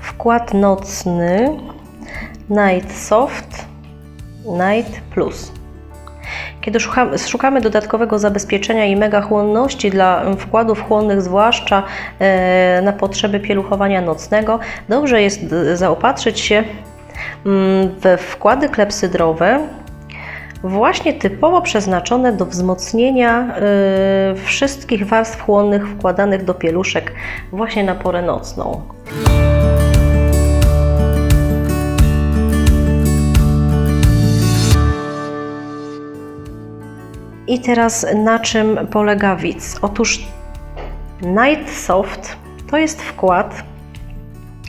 Wkład nocny Night Soft Night Plus. Kiedy szukamy, dodatkowego zabezpieczenia i mega chłonności dla mm, wkładów chłonnych, zwłaszcza e, na potrzeby pieluchowania nocnego, dobrze jest e, zaopatrzyć się mm, we wkłady klepsydrowe, właśnie typowo przeznaczone do wzmocnienia e, wszystkich warstw chłonnych wkładanych do pieluszek właśnie na porę nocną. I teraz na czym polega widz? Otóż Night Soft to jest wkład,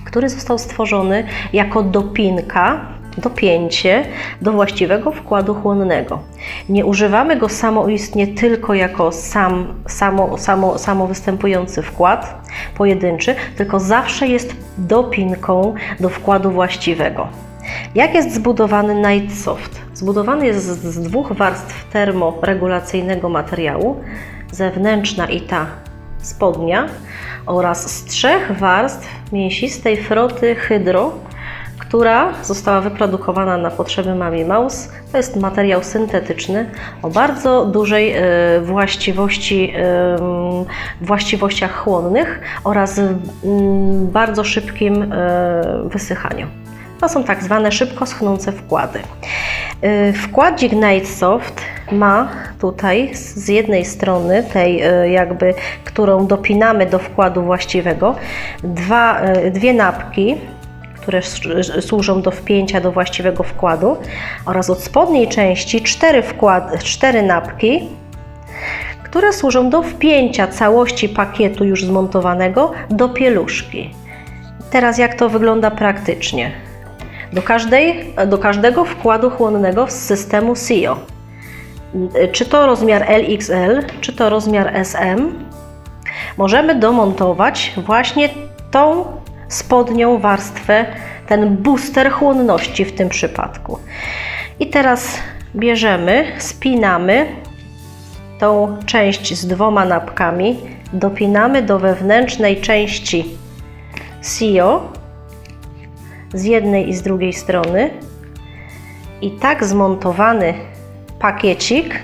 który został stworzony jako dopinka, dopięcie do właściwego wkładu chłonnego. Nie używamy go samoistnie tylko jako sam, samo, samo, samo występujący wkład pojedynczy, tylko zawsze jest dopinką do wkładu właściwego. Jak jest zbudowany Night Soft? Zbudowany jest z dwóch warstw termoregulacyjnego materiału, zewnętrzna i ta spodnia, oraz z trzech warstw mięsistej froty hydro, która została wyprodukowana na potrzeby Mami Mouse. To jest materiał syntetyczny o bardzo dużej e, właściwości, e, właściwościach chłonnych oraz mm, bardzo szybkim e, wysychaniu. To są tak zwane szybko schnące wkłady. Y, Wkładzik Night Soft ma tutaj z jednej strony, tej y, jakby, którą dopinamy do wkładu właściwego, dwa, y, dwie napki, które służą do wpięcia do właściwego wkładu oraz od spodniej części cztery, wkład, cztery napki, które służą do wpięcia całości pakietu już zmontowanego do pieluszki. Teraz jak to wygląda praktycznie? Do, każdej, do każdego wkładu chłonnego z systemu SIO. Czy to rozmiar LXL, czy to rozmiar SM, możemy domontować właśnie tą spodnią warstwę, ten booster chłonności w tym przypadku. I teraz bierzemy, spinamy tą część z dwoma napkami, dopinamy do wewnętrznej części SIO z jednej i z drugiej strony. I tak zmontowany pakiecik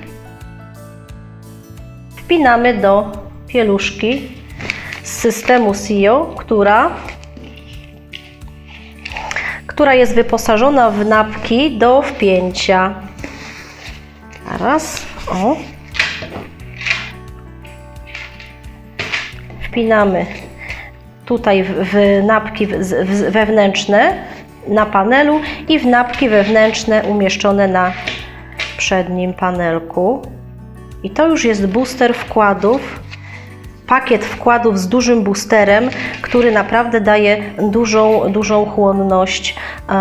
wpinamy do pieluszki z systemu SIO, która, która jest wyposażona w napki do wpięcia. Raz, o. Wpinamy tutaj w, napki wewnętrzne na panelu i w napki wewnętrzne umieszczone na przednim panelku. I to już jest booster wkładów, pakiet wkładów z dużym boosterem, który naprawdę daje dużą, dużą chłonność, e,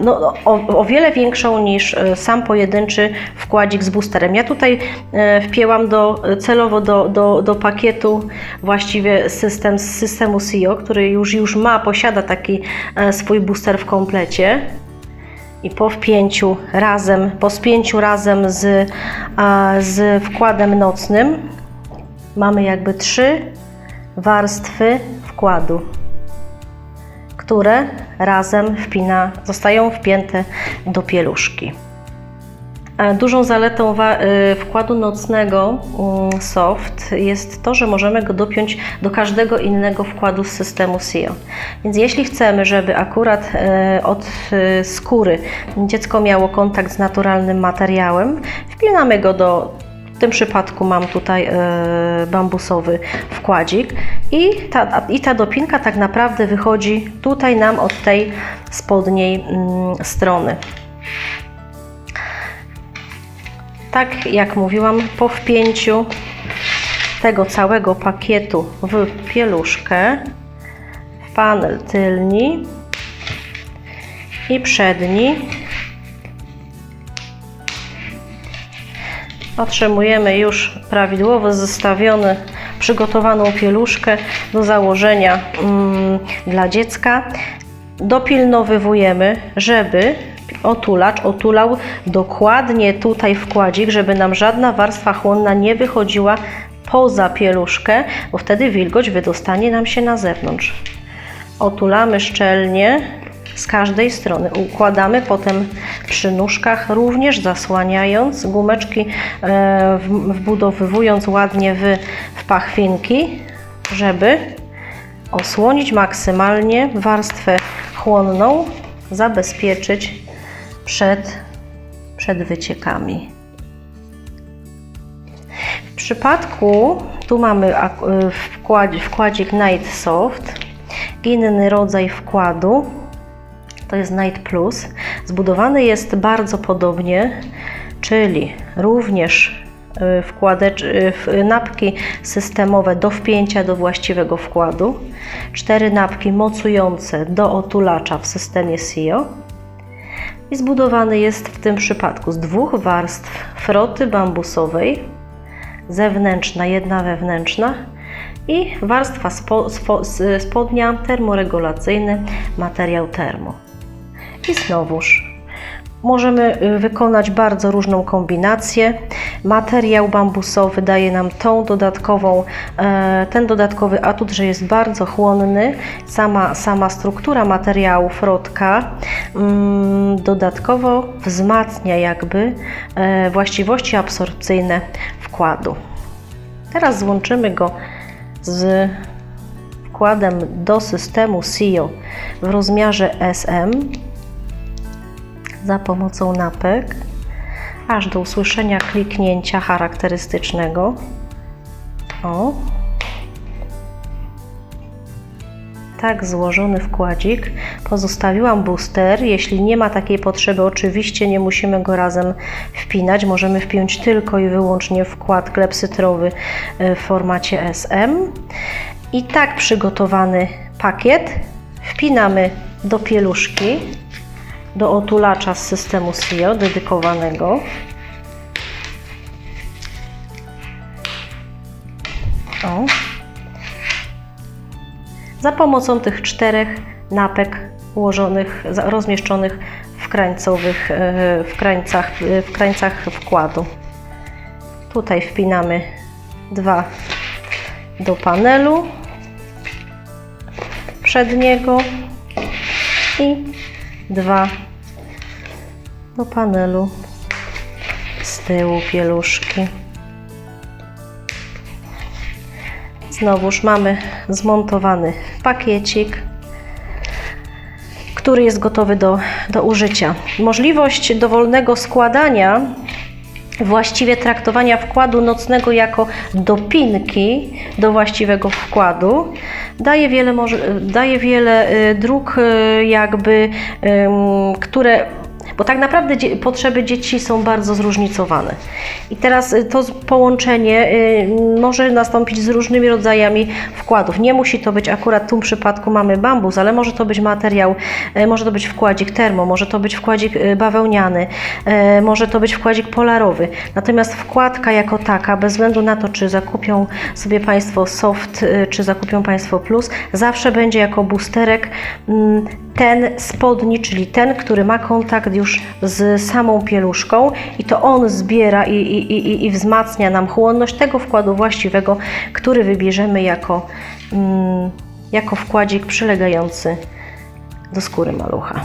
no, o, o wiele większą niż e, sam pojedynczy wkładzik z boosterem. Ja tutaj e, wpięłam do, celowo do, do, do pakietu właściwie system z systemu SIO, który już, już ma, posiada taki swój booster w komplecie i po wpięciu razem, po spięciu razem z, z wkładem nocnym mamy jakby trzy warstwy wkładu, które razem wpina, zostają wpięte do pieluszki. E, Dużą zaletą y, wkładu nocnego mm, Soft jest to, że możemy go dopiąć do każdego innego wkładu z systemu SIO. Więc jeśli chcemy, żeby akurat e, od e, skóry dziecko miało kontakt z naturalnym materiałem, wpinamy go do tym przypadku mam tutaj e, bambusowy wkładzik i ta, i ta dopinka tak naprawdę wychodzi tutaj nam od tej spodniej mm, strony. Tak jak mówiłam, po wpięciu tego całego pakietu w pieluszkę, w panel tylni i przedni, otrzymujemy już prawidłowo zestawiony, przygotowaną pieluszkę do założenia mm, dla dziecka. Dopilnowywujemy, żeby otulacz otulał dokładnie tutaj wkładzik, żeby nam żadna warstwa chłonna nie wychodziła poza pieluszkę, bo wtedy wilgoć wydostanie nam się na zewnątrz. Otulamy szczelnie z każdej strony. Układamy potem przy nóżkach, również zasłaniając gumeczki, e, wbudowywując ładnie w, w pachwinki, żeby osłonić maksymalnie warstwę chłonną, zabezpieczyć przed, przed wyciekami. W przypadku, tu mamy wkład, wkładzik Night Soft, inny rodzaj wkładu, to jest Night Plus. Zbudowany jest bardzo podobnie, czyli również y, y, w- napki systemowe do wpięcia do właściwego wkładu, cztery napki mocujące do otulacza w systemie SIO i zbudowany jest w tym przypadku z dwóch warstw froty bambusowej, zewnętrzna, jedna wewnętrzna i warstwa spo, spo, spodnia termoregulacyjny, materiał termo. I znowuż możemy y, wykonać bardzo różną kombinację. Materiał bambusowy daje nam tą dodatkową, e, ten dodatkowy atut, że jest bardzo chłonny. Sama, sama struktura materiału frotka mm, dodatkowo wzmacnia jakby e, właściwości absorpcyjne wkładu. Teraz złączymy go z wkładem do systemu SIO w rozmiarze SM za pomocą napek, aż do usłyszenia kliknięcia charakterystycznego. O. Tak złożony wkładzik. Pozostawiłam booster. Jeśli nie ma takiej potrzeby, oczywiście nie musimy go razem wpinać. Możemy wpiąć tylko i wyłącznie wkład klepsytrowy e, w formacie SM. I tak przygotowany pakiet wpinamy do pieluszki, do otulacza z systemu SIO dedykowanego. O. Za pomocą tych czterech napek ułożonych, rozmieszczonych w krańcowych, e, w krańcach, e, w krańcach wkładu. Tutaj wpinamy dwa do panelu przedniego i dwa do panelu z tyłu pieluszki. Znowuż mamy zmontowany pakiecik, który jest gotowy do, do użycia. Możliwość dowolnego składania właściwie traktowania wkładu nocnego jako dopinki do właściwego wkładu daje wiele, daje wiele y, dróg, y, jakby, które. Bo tak naprawdę potrzeby dzieci są bardzo zróżnicowane. I teraz y, to połączenie y, może nastąpić z różnymi rodzajami wkładów. Nie musi to być akurat w tym przypadku mamy bambus, ale może to być materiał, y, może to być wkładzik termo, może to być wkładzik bawełniany, może to być wkładzik polarowy. Natomiast wkładka jako taka, bez względu na to, czy zakupią sobie Państwo soft, czy zakupią Państwo plus, zawsze będzie jako boosterek mm, ten spodni, czyli ten, który ma kontakt już z samą pieluszką i to on zbiera i, i, i, i wzmacnia nam chłonność tego wkładu właściwego, który wybierzemy jako, mm, jako wkładzik przylegający do skóry malucha.